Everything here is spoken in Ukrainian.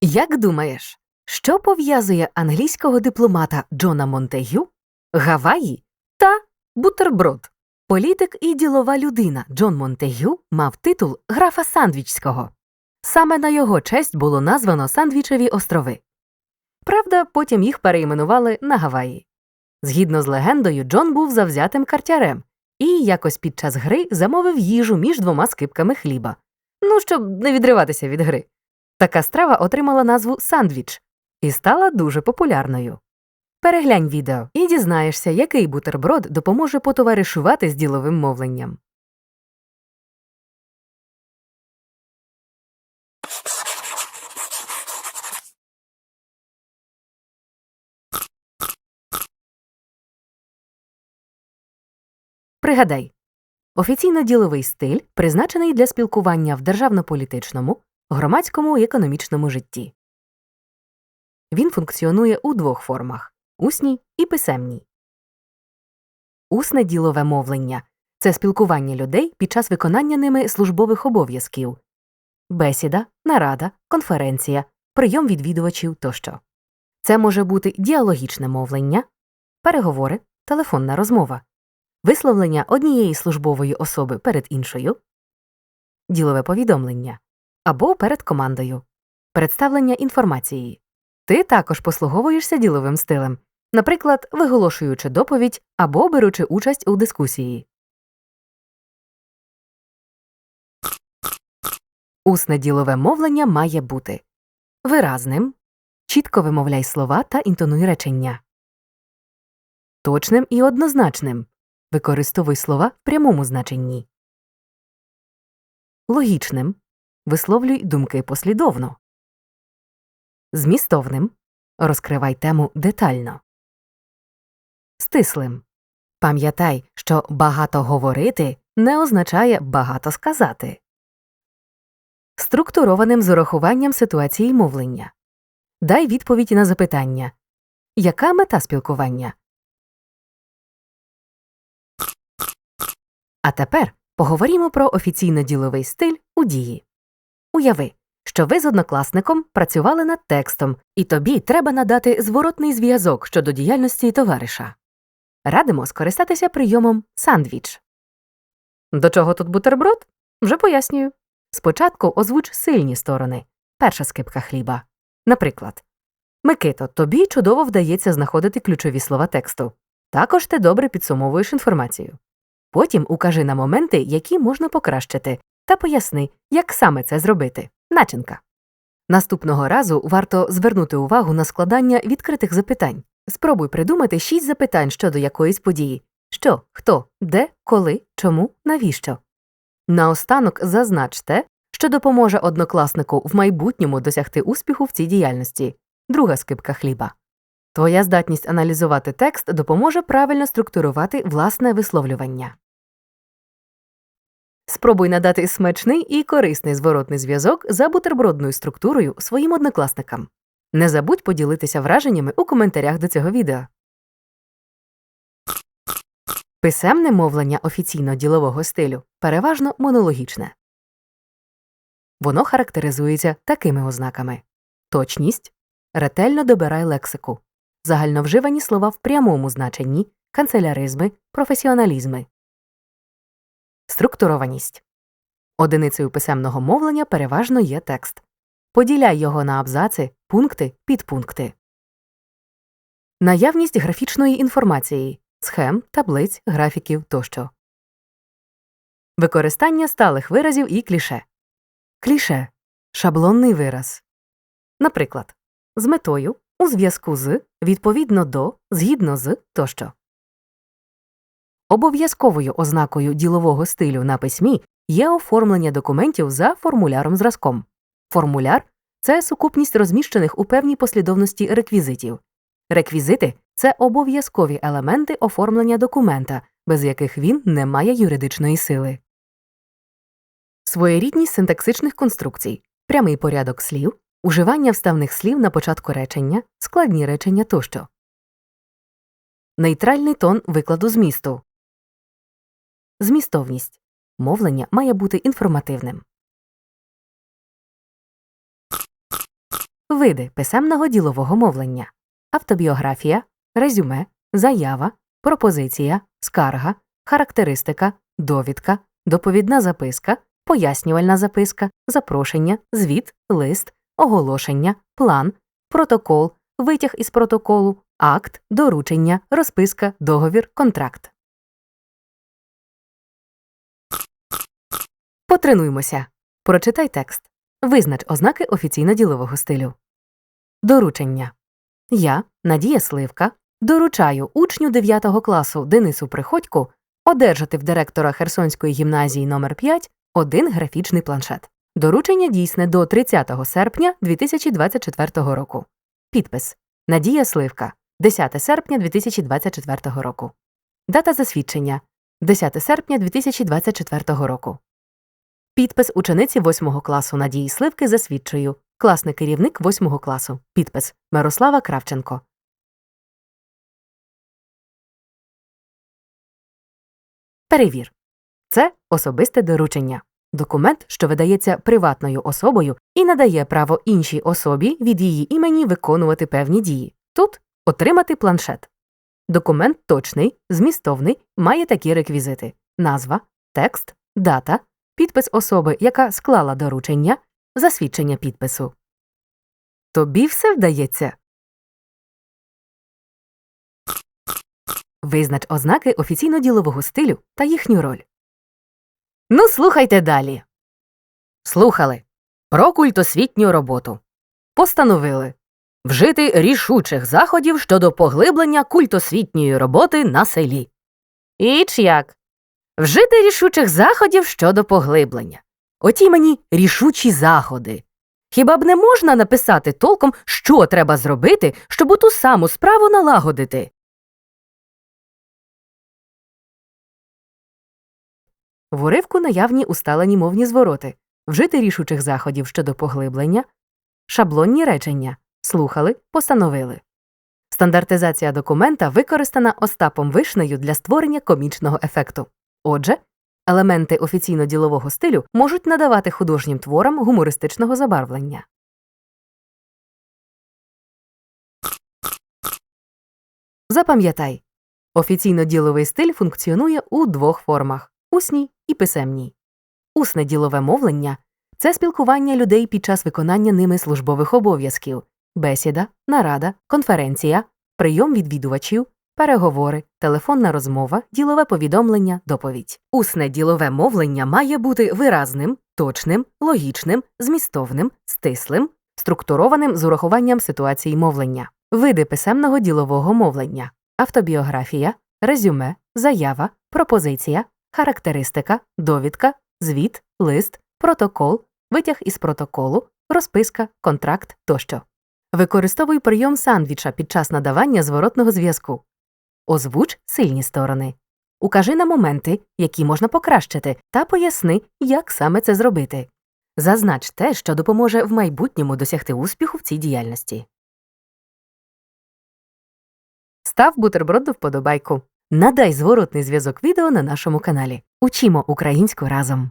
Як думаєш, що пов'язує англійського дипломата Джона Монтегю, Гаваї та бутерброд? Політик і ділова людина Джон Монтегю мав титул графа Сандвічського. Саме на його честь було названо Сандвічеві острови. Правда, потім їх перейменували на Гаваї. Згідно з легендою, Джон був завзятим картярем і якось під час гри замовив їжу між двома скипками хліба. Ну, щоб не відриватися від гри. Така страва отримала назву сандвіч і стала дуже популярною. Переглянь відео і дізнаєшся, який бутерброд допоможе потоваришувати з діловим мовленням. Пригадай, офіційно-діловий стиль призначений для спілкування в державно-політичному, громадському і економічному житті. Він функціонує у двох формах усній і писемній. Усне ділове мовлення це спілкування людей під час виконання ними службових обов'язків бесіда, нарада, конференція, прийом відвідувачів тощо. Це може бути діалогічне мовлення, переговори, телефонна розмова, висловлення однієї службової особи перед іншою, ділове повідомлення або перед командою, представлення інформації. Ти також послуговуєшся діловим стилем, наприклад, виголошуючи доповідь або беручи участь у дискусії. Усне ділове мовлення має бути виразним, чітко вимовляй слова та інтонуй речення, точним і однозначним. Використовуй слова в прямому значенні, логічним. Висловлюй думки послідовно. Змістовним розкривай тему детально. Стислим. Пам'ятай, що багато говорити не означає багато сказати. Структурованим з урахуванням ситуації мовлення. Дай відповідь на запитання. Яка мета спілкування? А тепер поговоримо про офіційно-діловий стиль у дії. Уяви, що ви з однокласником працювали над текстом, і тобі треба надати зворотний зв'язок щодо діяльності товариша. Радимо скористатися прийомом сандвіч. До чого тут бутерброд? Вже пояснюю. Спочатку озвуч сильні сторони. Перша скипка хліба. Наприклад, Микито, тобі чудово вдається знаходити ключові слова тексту. Також ти добре підсумовуєш інформацію. Потім укажи на моменти, які можна покращити, та поясни, як саме це зробити. Начинка. Наступного разу варто звернути увагу на складання відкритих запитань. Спробуй придумати шість запитань щодо якоїсь події що, хто, де, коли, чому, навіщо. Наостанок зазнач те, що допоможе однокласнику в майбутньому досягти успіху в цій діяльності. Друга скипка хліба. Твоя здатність аналізувати текст допоможе правильно структурувати власне висловлювання. Спробуй надати смачний і корисний зворотний зв'язок за бутербродною структурою своїм однокласникам. Не забудь поділитися враженнями у коментарях до цього відео. Писемне мовлення офіційно-ділового стилю переважно монологічне. Воно характеризується такими ознаками точність, ретельно добирай лексику, загальновживані слова в прямому значенні, канцеляризми, професіоналізми. Структурованість. Одиницею писемного мовлення переважно є текст. Поділяй його на абзаци, пункти, підпункти. Наявність графічної інформації схем, таблиць, графіків тощо. Використання сталих виразів і кліше. Кліше шаблонний вираз. Наприклад, з метою, у зв'язку з, відповідно до, згідно з тощо. Обов'язковою ознакою ділового стилю на письмі є оформлення документів за формуляром зразком. Формуляр це сукупність розміщених у певній послідовності реквізитів. Реквізити це обов'язкові елементи оформлення документа, без яких він не має юридичної сили. Своєрідність синтаксичних конструкцій, прямий порядок слів, уживання вставних слів на початку речення, складні речення тощо. Нейтральний тон викладу змісту. Змістовність. Мовлення має бути інформативним. Види писемного ділового мовлення автобіографія, резюме, заява, пропозиція, скарга, характеристика, довідка, доповідна записка, пояснювальна записка, запрошення, звіт, лист, оголошення, план, протокол, витяг із протоколу, акт, доручення, розписка, договір, контракт. Потренуймося. Прочитай текст. Визнач ознаки офіційно-ділового стилю. Доручення. Я, Надія Сливка, доручаю учню 9 класу Денису Приходьку одержати в директора Херсонської гімназії номер 5 один графічний планшет. Доручення дійсне до 30 серпня 2024 року. Підпис Надія Сливка 10 серпня 2024 року. Дата засвідчення 10 серпня 2024 року. Підпис учениці 8 класу Надії Сливки засвідчую. Класний керівник 8 класу. Підпис Мирослава Кравченко. Перевір. Це особисте доручення. Документ, що видається приватною особою і надає право іншій особі від її імені виконувати певні дії. Тут отримати планшет. Документ точний, змістовний, має такі реквізити: назва, текст, дата, підпис особи, яка склала доручення, засвідчення підпису. Тобі все вдається. Визнач ознаки офіційно-ділового стилю та їхню роль. Ну, слухайте далі. Слухали. Про культосвітню роботу. Постановили вжити рішучих заходів щодо поглиблення культосвітньої роботи на селі. Іч як? Вжити рішучих заходів щодо поглиблення. Оті мені рішучі заходи. Хіба б не можна написати толком, що треба зробити, щоб у ту саму справу налагодити? В уривку наявні усталені мовні звороти, вжити рішучих заходів щодо поглиблення, шаблонні речення, слухали, постановили. Стандартизація документа використана Остапом Вишнею для створення комічного ефекту. Отже, елементи офіційно-ділового стилю можуть надавати художнім творам гумористичного забарвлення. Запам'ятай, офіційно-діловий стиль функціонує у двох формах усній і писемній. Усне ділове мовлення це спілкування людей під час виконання ними службових обов'язків, бесіда, нарада, конференція, прийом відвідувачів, переговори, телефонна розмова, ділове повідомлення, доповідь. Усне ділове мовлення має бути виразним, точним, логічним, змістовним, стислим, структурованим з урахуванням ситуації мовлення. Види писемного ділового мовлення автобіографія, резюме, заява, пропозиція, характеристика, довідка, звіт, лист, протокол, витяг із протоколу, розписка, контракт тощо. Використовуй прийом сандвіча під час надавання зворотного зв'язку. Озвуч сильні сторони. Укажи на моменти, які можна покращити, та поясни, як саме це зробити. Зазнач те, що допоможе в майбутньому досягти успіху в цій діяльності. Став бутерброд до вподобайку. Надай зворотний зв'язок відео на нашому каналі. Учімо українську разом.